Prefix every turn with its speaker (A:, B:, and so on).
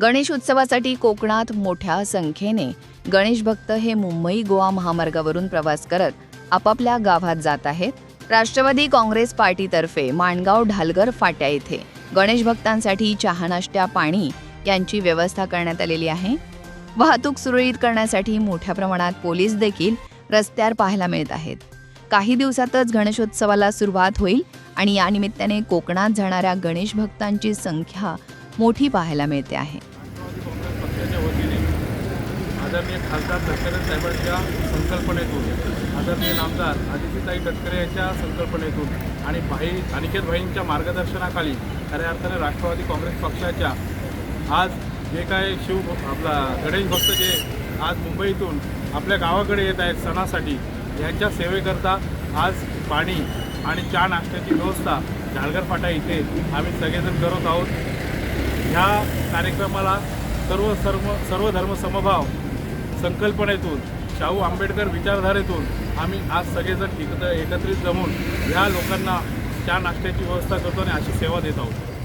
A: गणेश उत्सवासाठी कोकणात मोठ्या संख्येने गणेश भक्त हे मुंबई गोवा महामार्गावरून प्रवास करत आपापल्या गावात जात आहेत. राष्ट्रवादी काँग्रेस पार्टीतर्फे माणगाव ढालगर फाट्या येथे गणेश भक्तांसाठी चहा नाश्त्या पाणी यांची व्यवस्था करण्यात आलेली आहे. वाहतूक सुरळीत करण्यासाठी मोठ्या प्रमाणात पोलीस देखील रस्त्यावर पाहायला मिळत आहेत. काही दिवसातच गणेशोत्सवाला सुरुवात होईल आणि या निमित्ताने कोकणात जाणाऱ्या गणेश भक्तांची संख्या मोठी पाहायला मिळते आहे.
B: राष्ट्रवादी वतीने आदरणीय खासदार तटकरे साहेबांच्या संकल्पनेतून आदरणीय नामदार आदित्यताई तटकरे यांच्या संकल्पनेतून आणि भाई अनिकेत भाईंच्या मार्गदर्शनाखाली खऱ्या अर्थाने राष्ट्रवादी काँग्रेस पक्षाच्या आज जे काय शिव आपला गणेश भक्त जे आज मुंबईतून आपल्या गावाकडे येत आहेत सणासाठी यांच्या सेवेकरता आज पाणी आणि चहा नाश्त्याची व्यवस्था झाडगर फाटा इथे आम्ही सगळेजण करत आहोत. ह्या कार्यक्रमाला सर्व सर्व सर्व धर्म समभाव संकल्पनेतून शाहू आंबेडकर विचारधारेतून आम्ही आज सगळेजण एकत्र एकत्रित जमून ह्या लोकांना चहा नाश्त्याची व्यवस्था करतो आणि अशी सेवा देत आहोत.